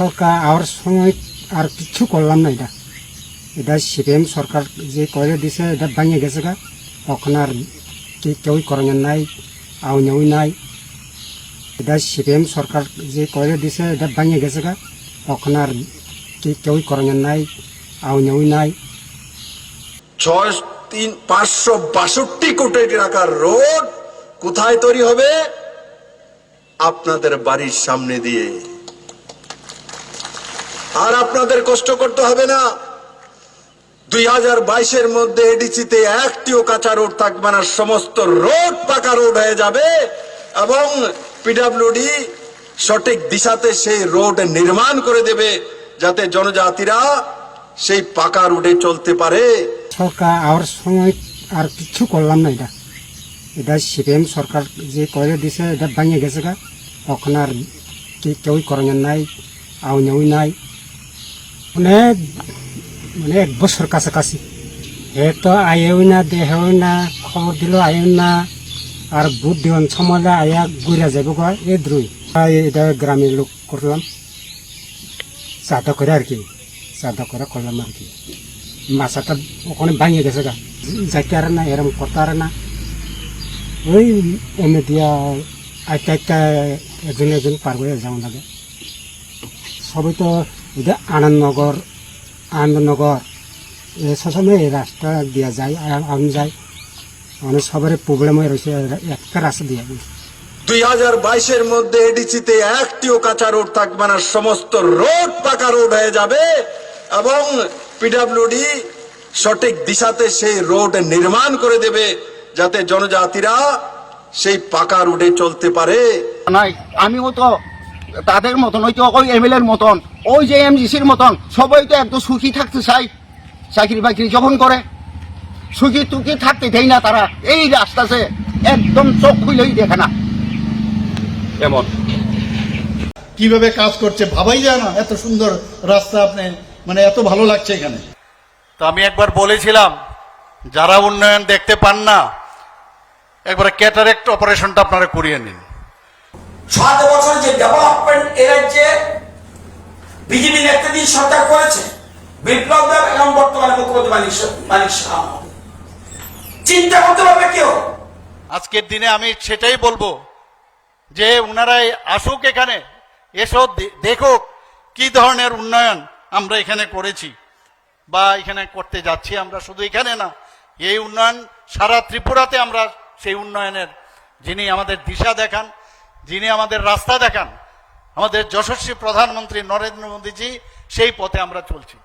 সরকার আর সময় আর কিছু করলাম না এটা। এটা সিপিএম সরকার যে করে দিছে, এটা ভাঙে গেছে গা। তখন আর কি কেউ করেন নাই আউনেও নাই। এটা সিপিএম সরকার যে করে দিছে, এটা ভাঙে গেছে গা। তখন আর কি কেউ করেন নাই আউনেও নাই। ছয়, তিন, পাঁচশো বাষট্টি কোটি টাকার রোড কোথায় তৈরি হবে? আপনাদের বাড়ির সামনে দিয়ে। আর আপনাদের কষ্ট করতে হবে না। দুই হাজার বাইশের মধ্যে এডিসিতে একটিও কাঁচা রোড থাকবে না, সমস্ত রোড পাকা রোড হয়ে যাবে এবং পিডাব্লিউডি সঠিক দিশাতে সেই রোড নির্মাণ করে দেবে, যাতে জনজাতিরা সেই পাকা রোডে চলতে পারে। সরকার আর সময় আর কিছু করলাম না এটা। এটা সিপিএম সরকার যে করে দিছে, এটা ভাঙে গেছে গা। তখন আর কি কেউ করেন নাই আউনেও নাই। মানে মানে এক বছর কাছাকাছি। হে তো আয়েও না, দেহেও না, খবর দিল আয়েও না, আর বুট দিওন সময় আয়া ঘুরে যাব গা এ দ্রুই। এটা গ্রামের লোক করলাম। চাঁদা করে আর কি, চাঁদা করে করলাম আর কি। মাছাটা ওখানে ভাঙিয়ে গেছে গা। যাইতে আর না, এরম করতে আর না। ওই এমনি দিয়া আইটা আইটা একজন একজন পার করে যাওয়া লাগে। সবাই তো এটা আনন্দনগর আনন্দনগর। এই রাস্তা দিয়া যায় আম যায়। মানে সবার প্রবলেম হয়ে রয়েছে একটা রাস্তা দিয়া দুই হাজার বাইশের মধ্যে এডিসিতে একটিও কাঁচা রোড থাকবে না সমস্ত রোড পাকা রোড হয়ে যাবে এবং পিডাব্লিউডি সঠিক দিশাতে সেই রোড নির্মাণ করে দেবে যাতে জনজাতিরা সেই পাকা রোডে চলতে পারে। নাই আমিও তো তাদের মতন ওই তো ওই এমএলএর মতন ওই যে এম এমজিসির মতন সবাই তো একদম সুখী থাকতে চাই চাকরি বাকরি যখন করে সুখী টুকি থাকতে দেয় না তারা। এই রাস্তাতে একদম চোখ খুলেই দেখে না। এমন। কীভাবে কাজ করছে ভাবাই যায় না এত সুন্দর রাস্তা আপনি মানে এত ভালো লাগছে এখানে। তো আমি একবার বলেছিলাম যারা উন্নয়ন দেখতে পান না একবার ক্যাটারেক্ট অপারেশনটা আপনারা করিয়ে নিন। সাত বছর যে ডেভেলপমেন্ট এ রাজ্যে বিজেপি নেতৃত্বাধীন সরকার করেছে, বিপ্লব দেব এবং বর্তমানে মুখ্যমন্ত্রী মানিক মানিক শাহ। চিন্তা করতে পারবে কেউ? আজকের দিনে আমি সেটাই বলব যে উনারাই আসুক এখানে, এসো দেখুক কি ধরনের উন্নয়ন আমরা এখানে করেছি বা এখানে করতে যাচ্ছি আমরা শুধু এখানে না, এই উন্নয়ন সারা ত্রিপুরাতে আমরা সেই উন্নয়নের যিনি আমাদের দিশা দেখান যিনি আমাদের রাস্তা দেখান আমাদের যশস্বী প্রধানমন্ত্রী নরেন্দ্র মোদীজি সেই পথে আমরা চলছি।